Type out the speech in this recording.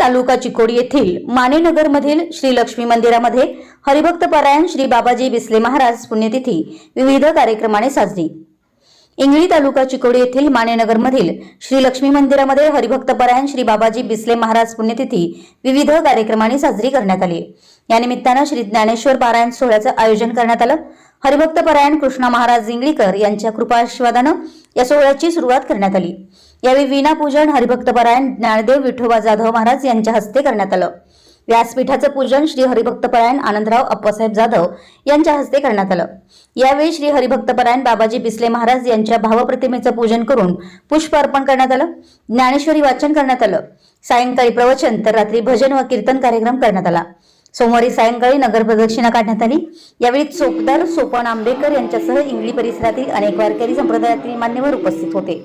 तालुका चिकोडी येथील मानेनगरमधील श्री लक्ष्मी मंदिरामध्ये हरिभक्त परायण श्री बाबाजी बिस्ले महाराज पुण्यतिथी विविध कार्यक्रमाने साजरी इंगळी तालुका चिकोडी येथील मानेनगरमधील श्री लक्ष्मी मंदिरामध्ये हरिभक्त परायण श्री बाबाजी बिस्ले महाराज पुण्यतिथी विविध कार्यक्रमांनी साजरी करण्यात आली. या निमित्तानं श्री ज्ञानेश्वर पारायण सोहळ्याचं आयोजन करण्यात आलं. हरिभक्तपरायण कृष्णा महाराज इंगळीकर यांच्या कृपाशीर्वादानं या सोहळ्याची सुरुवात करण्यात आली. यावेळी वीणापूजन हरिभक्तपरायण ज्ञानदेव विठोबा जाधव महाराज यांच्या हस्ते करण्यात आलं. व्यासपीठाचं पूजन श्री हरिभक्तपरायण आनंदराव अप्पासाहेब जाधव यांच्या हस्ते करण्यात आलं. यावेळी श्री हरिभक्तपरायण बाबाजी बिस्ले महाराज यांच्या भावप्रतिमेचं पूजन करून पुष्प अर्पण करण्यात आलं. ज्ञानेश्वरी वाचन करण्यात आलं. सायंकाळी प्रवचन तर रात्री भजन व कीर्तन कार्यक्रम करण्यात आला. सोमवारी सायंकाळी नगर प्रदक्षिणा काढण्यात आली. यावेळी चोपदार सोपान आंबेकर यांच्यासह इंगळी परिसरातील अनेक वारकरी संप्रदायातील मान्यवर उपस्थित होते.